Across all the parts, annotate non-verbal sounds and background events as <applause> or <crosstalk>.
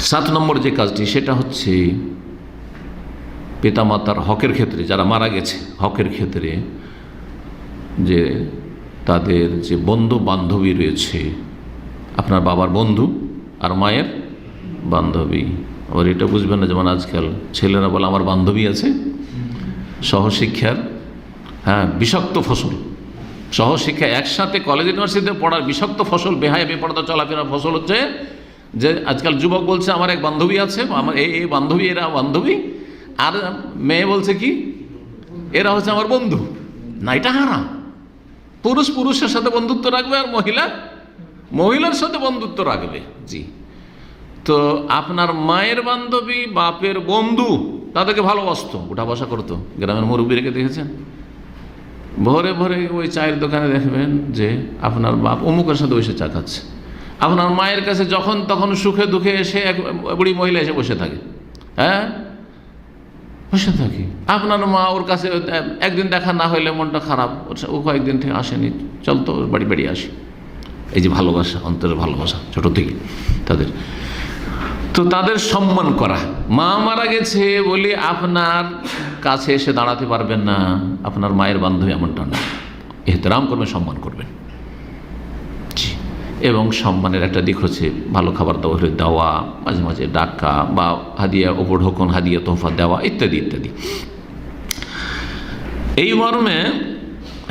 সাত নম্বর যে কাজটি, সেটা হচ্ছে পিতামাতার হকের ক্ষেত্রে, যারা মারা গেছে, হকের ক্ষেত্রে যে তাদের যে বন্ধু বান্ধবী রয়েছে, আপনার বাবার বন্ধু আর মায়ের বান্ধবী। আবার এটা বুঝবেন না, যেমন আজকাল ছেলেরা বলে, আমার বান্ধবী আছে, সহশিক্ষার হ্যাঁ বিষাক্ত ফসল। সহশিক্ষা একসাথে কলেজ, ইউনিভার্সিটিতে পড়ার বিষাক্ত ফসল, বেহায়, বেপরদা চলাফেরার ফসল হচ্ছে যে আজকাল যুবক বলছে, আমার এক বান্ধবী আছে, আমার এই বান্ধবী, এরা বান্ধবী, আর মেয়ে বলছে কি, এরা হচ্ছে আমার বন্ধু। না, এটা হারাম। পুরুষ পুরুষের সাথে বন্ধুত্ব রাখবে আর মহিলা মহিলার সাথে বন্ধুত্ব রাখবে। জি। তো আপনার মায়ের বান্ধবী, বাপের বন্ধু, তাদেরকে ভালোবাসতো উঠা বসা করতো। গ্রামের মুরব্বী রেখে দেখেছেন? ভোরে ভোরে ওই চায়ের দোকানে দেখবেন যে আপনার বাপ অমুকের সাথে বসে চা খাচ্ছে। আপনার মায়ের কাছে যখন তখন সুখে দুঃখে এসে এক বুড়ি মহিলা এসে বসে থাকে। হ্যাঁ? বসে থাকি। আপনার মা ওর কাছে, একদিন দেখা না হইলে মনটা খারাপ। ও কয়েকদিন থেকে আসেনি। চল তো বাড়ি বাড়ি আসি। এই যে ভালোবাসা, অন্তরের ভালোবাসা, ছোট থেকে তাদের। তো তাদের সম্মান করা। মা মারা গেছে বলে আপনার কাছে এসে দাঁড়াতে পারবেন না। আপনার মায়ের বান্ধবী এমনটা না। এহতেরাম করবেন সম্মান করবেন। এবং সম্মানের একটা দিক হচ্ছে ভালো খাবার দাবার দেওয়া, মাঝে মাঝে ডাকা বা হাদিয়া উপঢৌকন হাদিয়া, তোহফা দেওয়া ইত্যাদি ইত্যাদি। এই মর্মে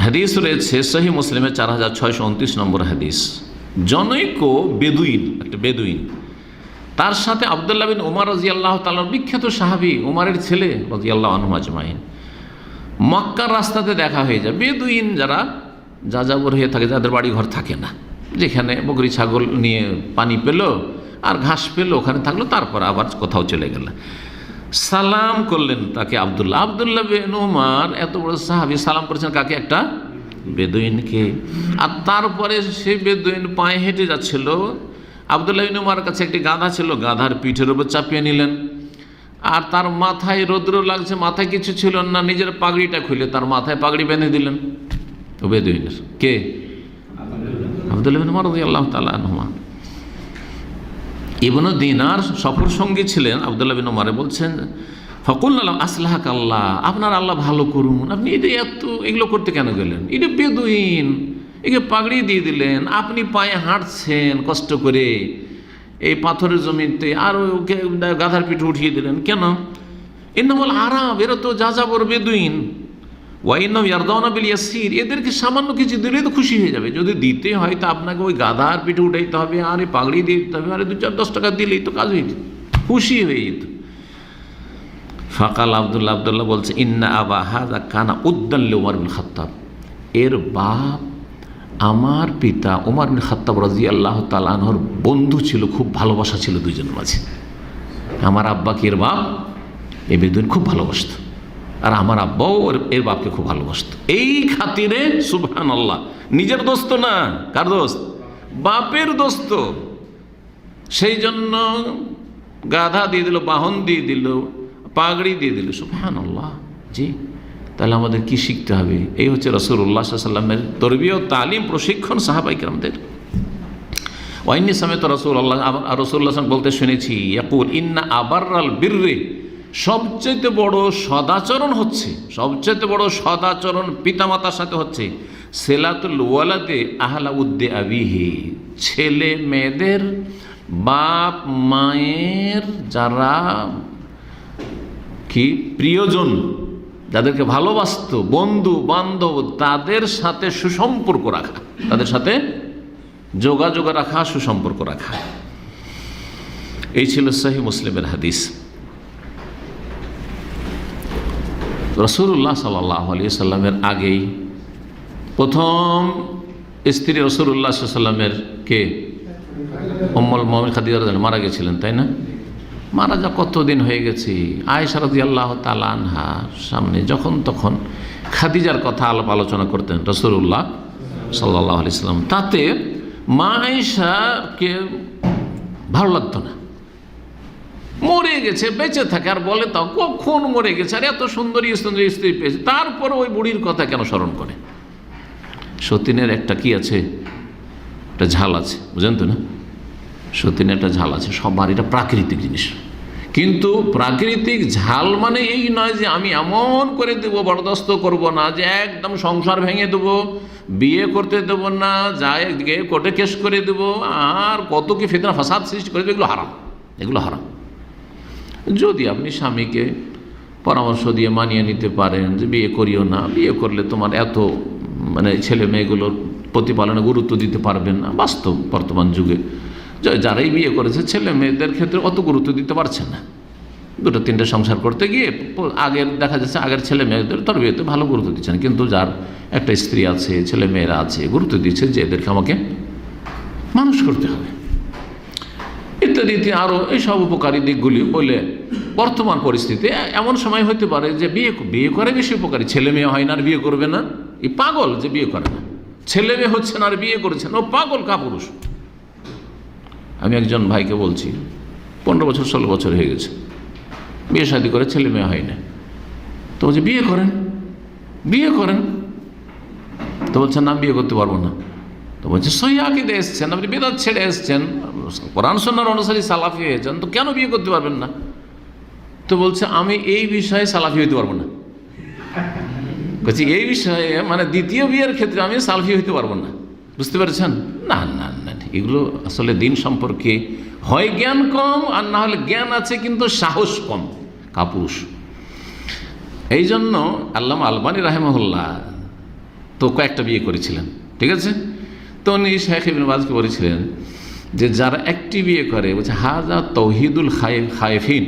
হাদিস রয়েছে, সহি মুসলিমের চার হাজার ছয়শো উনত্রিশ নম্বর হাদিস। জনৈক বেদুইন, একটা বেদুইন, তার সাথে আবদুল্লাহ বিন উমার রাজি আল্লাহ বিখ্যাত সাহাবি, উমারের ছেলে রাজি আল্লাহ আজমাইন। মক্কার রাস্তাতে দেখা হয়ে যায়, বেদুইন যারা যাযাবর হয়ে থাকে, যাদের বাড়ি ঘর থাকে না। যেখানে বকরি ছাগল নিয়ে পানি পেল আর ঘাস পেল, ওখানে থাকল, তারপর আবার কোথাও চলে গেল। সালাম করলেন তাকে আবদুল্লাহ। আবদুল্লাহ বিন উমার, এত বড় সাহাবি, সালাম করেছেন কাকে? একটা বেদুইনকে। আর তারপরে সে বেদুইন পায়ে হেঁটে যাচ্ছিল। আবদুল্লাহ বিন উমার কাছে একটি গাধা ছিল, গাধার পিঠের উপর চাপিয়ে নিলেন। আর তার মাথায় রৌদ্র লাগছে, মাথায় কিছু ছিল না, নিজের পাগড়িটা খুলে তার মাথায় পাগড়ি বেঁধে দিলেন। ওবেদুইনের কে? আবদুল্লাহ বিন উমার আল্লাহ তালা নহমা ইবনু দিনার সফর সঙ্গী ছিলেন আবদুল্লাহ বিন উমারে, বলছেন ফকুল্লাহ আসলাহাক আল্লাহ আপনার আল্লাহ ভালো করুন। আপনি এটা এত এগুলো করতে কেন গেলেন? এটা বেদুইন একে পাগড়ি দিয়ে দিলেন, আপনি পায়ে হাঁটছেন কষ্ট করে। এই পাথরের জমিতে আর ওকে গাধার পিঠে উঠিয়ে দিলেন। কেন? এর নাম আরাম এরা তো যা যাবর বেদুইন। ওয়াইন ইয়ারদাওনা বিল ইয়াসির, এদেরকে সামান্য কিছু দিলেই তো খুশি হয়ে যাবে। যদি দিতে হয় তো আপনাকে ওই গাধার পিঠে উঠাইতে হবে, আর পাগড়ি দিয়ে দিতে হবে, আর দু চার দশ টাকা দিলেই তো কাজ হয়ে যেত। খুশি হয়ে যেত। ফাকাল আবদুল্লাহ আবদুল্লাহ বলছে, ইন্না আবা হাজা কানা উদ্দাল্লে উমার বিন খাত্তাব। এর বাপ আমার পিতা উমার বিন খাত্তাব রাজি আল্লাহ তালানহর বন্ধু ছিল, খুব ভালোবাসা ছিল দুইজনের মাঝে। আমার আব্বাকে এর বাপ? এ বেদুইন খুব ভালোবাসত। আর আমার আব্বাও এর বাপকে খুব ভালোবাসত। এই খাতিরে সুবহান আল্লাহ নিজের দোস্ত না? কার দোস্ত? বাপের দোস্ত। সেই জন্য গাধা দিয়ে দিল, বাহন দিয়ে দিল, পাগড়ি দিয়ে দিল সুবহান আল্লাহ জি, তাহলে আমাদের কি শিখতে হবে? এই হচ্ছে রসুল্লাহ সাল্লামের তরবীয় তালিম প্রশিক্ষণ সাহাবাইক আমাদের ওয়াইনি সমেত রসুল আল্লাহ রসুল্লাহ বলতে শুনেছি, ইয়াকুল ইন্না আবারাল বীররে সবচেয়ে বড় সদাচরণ হচ্ছে, সবচেয়ে বড় সদাচরণ পিতামাতার সাথে হচ্ছে সেলাতুল ওয়ালাদে আহলা উদ্দে আবিহি। ছেলে মেয়েদের, বাপ মায়ের যারা কি প্রিয়জন, যাদেরকে ভালোবাসত, বন্ধু বান্ধব, তাদের সাথে সুসম্পর্ক রাখা, তাদের সাথে যোগাযোগ রাখা, সুসম্পর্ক রাখা। এই ছিল সহি মুসলিমের হাদিস। রসুল্লাহ সাল্লাহ আলী সাল্লামের আগেই প্রথম স্ত্রী রসুল্লাহ সাল্লামের কে? অম্মল মোহাম্মদ খাদিজা মারা গেছিলেন, তাই না? মারা যা কতদিন হয়ে গেছি? আয়েশা রাজি আল্লাহ তালানহা সামনে যখন তখন খাদিজার কথা আলাপ আলোচনা করতেন রসুল্লাহ সাল্লাহ আলি সাল্লাম তাতে মা আয়েশাকে ভালো লাগতো না। মরে গেছে, বেঁচে থাকে। আর বলে তাও কখন মরে গেছে? আর এত সুন্দরী সুন্দরী স্ত্রী পেয়েছে। তারপরে ওই বুড়ির কথা কেন স্মরণ করে? সতীনের একটা কি আছে? একটা ঝাল আছে, বুঝেন তো না? সতীনের একটা ঝাল আছে, সবার এটা প্রাকৃতিক জিনিস। কিন্তু প্রাকৃতিক ঝাল মানে এই নয় যে আমি এমন করে দেবো, বরদাস্ত করব না, যে একদম সংসার ভেঙে দেবো, বিয়ে করতে দেব না যায় কোর্টে কেস করে দেব, আর কত কি ফেতনা, ফাসাদ সৃষ্টি করে দেবো, এগুলো হারাম এগুলো হারাম। যদি আপনি স্বামীকে পরামর্শ দিয়ে মানিয়ে নিতে পারেন যে বিয়ে করিও না, বিয়ে করলে তোমার এত মানে ছেলে মেয়েগুলোর প্রতিপালনে গুরুত্ব দিতে পারবেন না, বাস্তব বর্তমান যুগে। যারাই বিয়ে করেছে, ছেলে মেয়েদের ক্ষেত্রে অত গুরুত্ব দিতে পারছে না। দুটো তিনটে সংসার করতে গিয়ে আগের, দেখা যাচ্ছে আগের ছেলে মেয়েদের তোর বিয়েতে ভালো গুরুত্ব দিচ্ছেন কিন্তু যার একটা স্ত্রী আছে, ছেলে মেয়েরা আছে, গুরুত্ব দিচ্ছে যে এদেরকে আমাকে মানুষ করতে হবে। ইত্যাদি ইত্যাদি আরও এইসব উপকারী দিকগুলি বলে বর্তমান পরিস্থিতি। এমন সময় হতে পারে যে বিয়ে বিয়ে করে বেশি উপকারী। ছেলে মেয়ে হয় না আর বিয়ে করবে না। এই পাগল যে বিয়ে করে না। ছেলে মেয়ে হচ্ছে না আর বিয়ে করেছে না। ও পাগল কাপুরুষ। আমি একজন ভাইকে বলছি, পনেরো বছর, ষোলো বছর হয়ে গেছে। বিয়ে শাদি করে ছেলে মেয়ে হয় না। তো বলছে, বিয়ে করেন। বিয়ে করেন। তো বলছেন না বিয়ে করতে পারব না। তো বলছে সহি আকিদে এসছেন, আপনি বেদাত ছেড়ে এসছেন। কোরআন সন্ন্যার অনুসারী সালাফি হয়েছেন তো কেন বিয়ে করতে পারবেন না? তো বলছে, আমি এই বিষয়ে সালাফি হইতে পারব না। বলছি, এই বিষয়ে মানে দ্বিতীয় বিয়ের ক্ষেত্রে আমি সালফি হইতে পারব না। বুঝতে পেরেছেন? না না না এগুলো আসলে দিন সম্পর্কে হয় জ্ঞান কম, আর না হলে জ্ঞান আছে কিন্তু সাহস কম, কাপুরুষ। এই জন্য আল্লামা আলবানী রাহেমহল্লা তো কয়েকটা বিয়ে করেছিলেন, ঠিক আছে? তো উনি শেখ ইবিন বাজকে বলেছিলেন যে যারা একটি বিয়ে করে, বলছে, হাজা তৌহিদুল খায়ে খায়েফিন।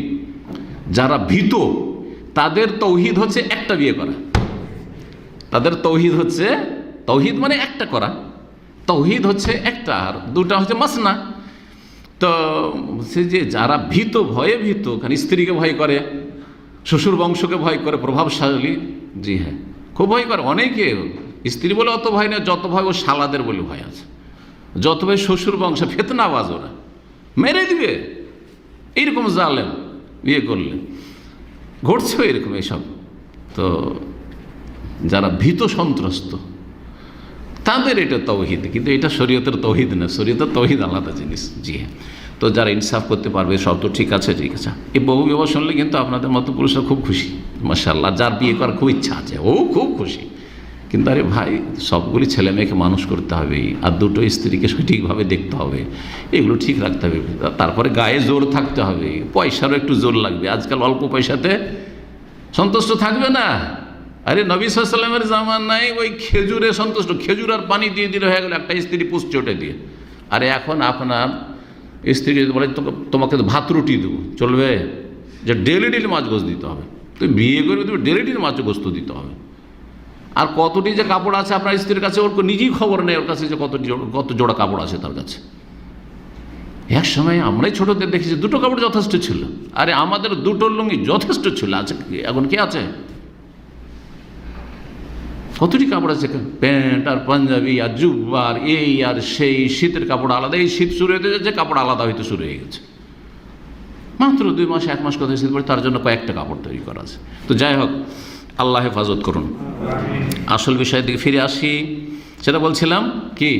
যারা ভীত, তাদের তৌহিদ হচ্ছে একটা বিয়ে করা। তাদের তৌহিদ হচ্ছে, তৌহিদ মানে একটা করা। তৌহিদ হচ্ছে একটা, আর দুটা হচ্ছে মাসনা। তো সে যে যারা ভীত, ভয়ে ভীত, কারণ স্ত্রীকে ভয় করে, শ্বশুর বংশকে ভয় করে, প্রভাবশালী, জি হ্যাঁ খুব ভয় করে। অনেকে স্ত্রী বলে, অত ভয় না, যত ভয় ও শালাদের বলে ভয় আছে। যত ভয় শ্বশুর বংশ ফেতনাবাজ ওরা। মেরে দিবে। এইরকম জালেম বিয়ে করলে। ঘটছেও এরকম এইসব তো যারা ভীত সন্ত্রস্ত, তাদের এটা তৌহিদ। কিন্তু এটা শরীয়তের তৌহিদ না। শরীয়তের তৌহিদ আলাদা জিনিস। জি হ্যাঁ। তো যারা ইনসাফ করতে পারবে, সব তো ঠিক আছে ঠিক আছে। এই বহু বিবাহ শুনলে কিন্তু আপনাদের মতো পুরুষরা খুব খুশি। মাসাল্লাহ যার বিয়ে করার খুব ইচ্ছা আছে, ও খুব খুশি। কিন্তু আরে ভাই, সবগুলি ছেলে মেয়েকে মানুষ করতে হবে আর দুটো স্ত্রীকে সঠিকভাবে দেখতে হবে। এগুলো ঠিক রাখতে হবে। তারপরে গায়ে জোর থাকতে হবে। পয়সারও একটু জোর লাগবে। আজকাল অল্প পয়সাতে সন্তুষ্ট থাকবে না। আরে নবী জামান নাই ওই খেজুরে সন্তুষ্ট। খেজুর আর পানি দিয়ে দিলে হয়ে গেল, একটা স্ত্রী পুষছে ওটা দিয়ে। আরে এখন আপনার স্ত্রী যদি বলে, "তোকে- তোমাকে ভাত রুটি দেবো। চলবে যে ডেলি ডেলি মাছ গোস্ত দিতে হবে। তুই বিয়ে করবে তুমি ডেলি ডেলি মাছ গোস্ত দিতে হবে। আর কতটি যে কাপড় আছে আপনার স্ত্রীর কাছে, ওর নিজেই খবর নেই ওর কাছে যে কত জোড়া- কত জোড়া কাপড় আছে তার কাছে। এক সময় আমরাই ছোটদের দেখেছি, দুটো কাপড় যথেষ্ট ছিল। আরে আমাদের দুটো লুঙ্গি যথেষ্ট ছিল। আছে এখন কি আছে? কতটি কাপড় আছে? প্যান্ট আর পাঞ্জাবি আর জুব্বা আর এই আর সেই শীতের কাপড় আলাদা। এই শীত শুরু হতে যাচ্ছে, কাপড় আলাদা হইতে শুরু হয়ে গেছে। মাত্র দুই মাস, এক মাস কথা শীত পড়ে তার জন্য কয়েকটা কাপড় তৈরি করা আছে। তো যাই হোক আল্লাহ হেফাজত করুন। আসল বিষয়ের দিকে ফিরে আসি, সেটা বলছিলাম কি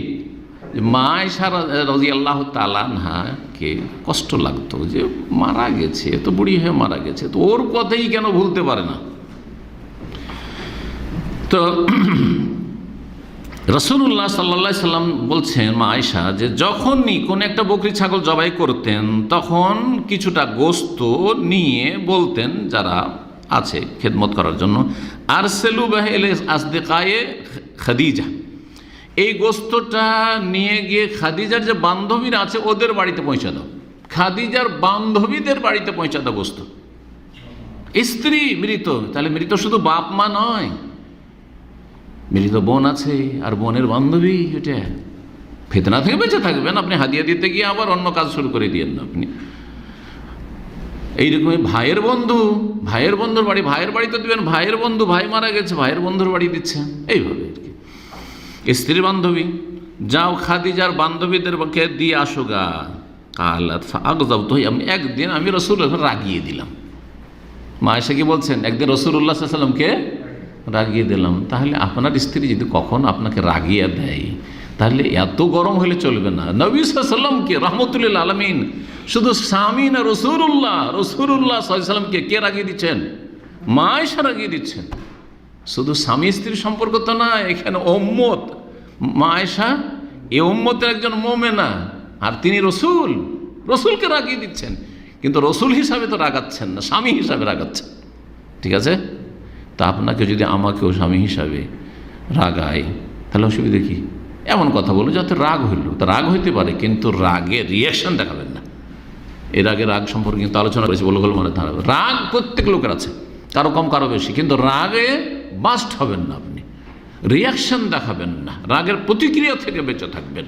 মা সারা রাজি আল্লাহ কে কষ্ট লাগতো যে মারা গেছে তো বুড়ি হয়ে মারা গেছে, তো ওর কথাই কেন ভুলতে পারে না? তো <clears throat> রসুল্লাহ সাল্লা সাল্লাম বলছেন মা আয়সা যে যখনই কোনো একটা বকরি ছাগল জবাই করতেন, তখন কিছুটা গোস্ত নিয়ে বলতেন যারা আছে খেদমত করার জন্য। আর সেলু বাহেলে আসদেকায়ে খাদিজা। এই গোস্তটা নিয়ে গিয়ে খাদিজার যে বান্ধবীরা আছে, ওদের বাড়িতে পৌঁছে দাও। খাদিজার বান্ধবীদের বাড়িতে পৌঁছে দাও গোস্ত। স্ত্রী মৃত, তাহলে মৃত শুধু বাপ মা নয়। মৃত বোন আছে, আর বোনের বান্ধবী এটা। ফেতনা থেকে বেঁচে থাকবেন আপনি, হাদিয়া দিতে গিয়ে আবার অন্য কাজ শুরু করে দিয়েন আপনি। এইরকমই ভাইয়ের বন্ধু, ভাইয়ের বন্ধুর বাড়ি, ভাইয়ের বাড়ি তো দিবেন ভাইয়ের বন্ধু, ভাই মারা গেছে, ভাইয়ের বন্ধুর বাড়ি দিচ্ছেন। এইভাবে আর কি। স্ত্রীর বান্ধবী, যাও খাদিজার বান্ধবীদেরকে দিয়ে আসো গা। কালাত আগজাব তো, আমি একদিন, আমি রসুল রাগিয়ে দিলাম। মা এসে কি বলছেন? একদিন রসুল্লাহ সাল্লামকে রাগিয়ে দিলাম। তাহলে আপনার স্ত্রী যদি কখন আপনাকে রাগিয়ে দেয়, তাহলে এত গরম হলে চলবে না। নবী সাল্লামকে রহমতুল্লাহ আলমিন শুধু স্বামী না রসুরুল্লাহ রসুরুল্লাহ সাল্লামকে কে রাগিয়ে দিচ্ছেন? মা এসা রাগিয়ে দিচ্ছেন। শুধু স্বামী স্ত্রীর সম্পর্ক তো না, এখানে ওম্মত মা এসা এ ওম্মতের একজন মোমেনা, আর তিনি রসুল। রসুলকে রাগিয়ে দিচ্ছেন। কিন্তু রসুল হিসাবে তো রাগাচ্ছেন না, স্বামী হিসাবে রাগাচ্ছেন। ঠিক আছে? তা আপনাকে যদি আমাকেও স্বামী হিসাবে রাগায়, তাহলে অসুবিধা কি? এমন কথা বলো যাতে রাগ হইল। তা রাগ হইতে পারে, কিন্তু রাগে রিয়াকশন দেখাবেন না। এর আগে রাগ সম্পর্কে কিন্তু আলোচনা করেছি বলে বলে মনে থাকবে রাগ প্রত্যেক লোকের আছে, কারও কম, কারও বেশি, কিন্তু রাগে বাস্ট হবেন না আপনি। রিয়াকশন দেখাবেন না। রাগের প্রতিক্রিয়া থেকে বেঁচে থাকবেন।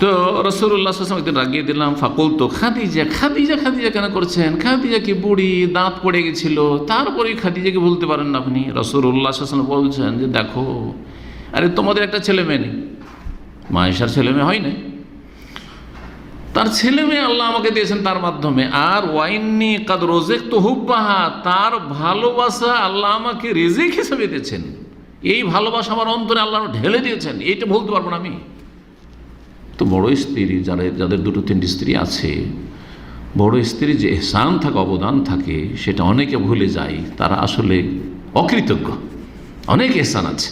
তো রসুল্লাহ একদিন রাগিয়ে দিলাম ফাকুল তো খাদিজা খাদিজা খাদিজা কেন করছেন? খাদিজা কি বুড়ি, দাঁত পড়ে গেছিল তারপরে খাদিজাকে বলতে পারেন না আপনি। রসুল্লাহ বলছেন যে, দেখো, আরে তোমাদের একটা ছেলে মেয়ে নেই। মায়েশার ছেলে মেয়ে হয় না তার ছেলে মেয়ে আল্লাহ আমাকে দিয়েছেন তার মাধ্যমে। আর ওয়াইননি কাদ রোজেক তো হুব্বাহা তার ভালোবাসা আল্লাহ আমাকে রেজেক হিসেবে দিয়েছেন। এই ভালোবাসা আমার অন্তরে আল্লাহ ঢেলে দিয়েছেন। এইটা বলতে পারব না আমি। তো বড় স্ত্রী, যারা যাদের দুটো তিনটি স্ত্রী আছে, বড় স্ত্রীর যে এহসান থাকে, অবদান থাকে, সেটা অনেকে ভুলে যায়। তারা আসলে অকৃতজ্ঞ। অনেক এহসান আছে।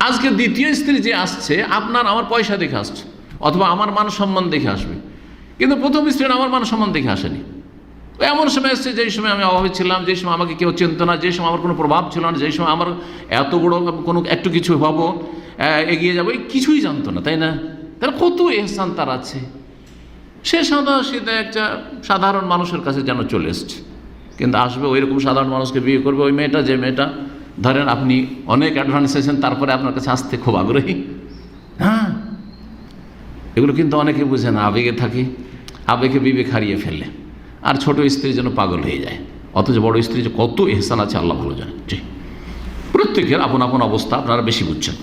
আজকে দ্বিতীয় স্ত্রী যে আসছে, আপনার আমার পয়সা দেখে আসছে, অথবা আমার মান সম্মান দেখে আসবে। কিন্তু প্রথম স্ত্রীর আমার মান সম্মান দেখে আসেনি। এমন সময় এসছে, যেই সময় আমি অভাবে ছিলাম, যেই সময় আমাকে কেউ চিনত না, যেই সময় আমার কোনো প্রভাব ছিল না, যেই সময় আমার এত বড় কোনো একটু কিছু হব এগিয়ে যাব, এই কিছুই জানতো না, তাই না? তাহলে কত এহসান তার আছে? সে সাদা সিধা একটা সাধারণ মানুষের কাছে যেন চলে এসছে। কিন্তু আসবে ওই রকম সাধারণ মানুষকে বিয়ে করবে, ওই মেয়েটা, যে মেয়েটা, ধরেন আপনি অনেক অ্যাডভান্স এসেছেন, তারপরে আপনার কাছে আসতে খুব আগ্রহী। হ্যাঁ এগুলো কিন্তু অনেকে বুঝে না, আবেগে থাকে, আবেগে বিবেক হারিয়ে ফেললে। আর ছোট স্ত্রী যেন পাগল হয়ে যায়। অথচ বড় স্ত্রী যে কত এহসান আছে, আল্লাহ ভালো জানে। জি। প্রত্যেকের আপন আপন অবস্থা, আপনারা বেশি বুঝছেন।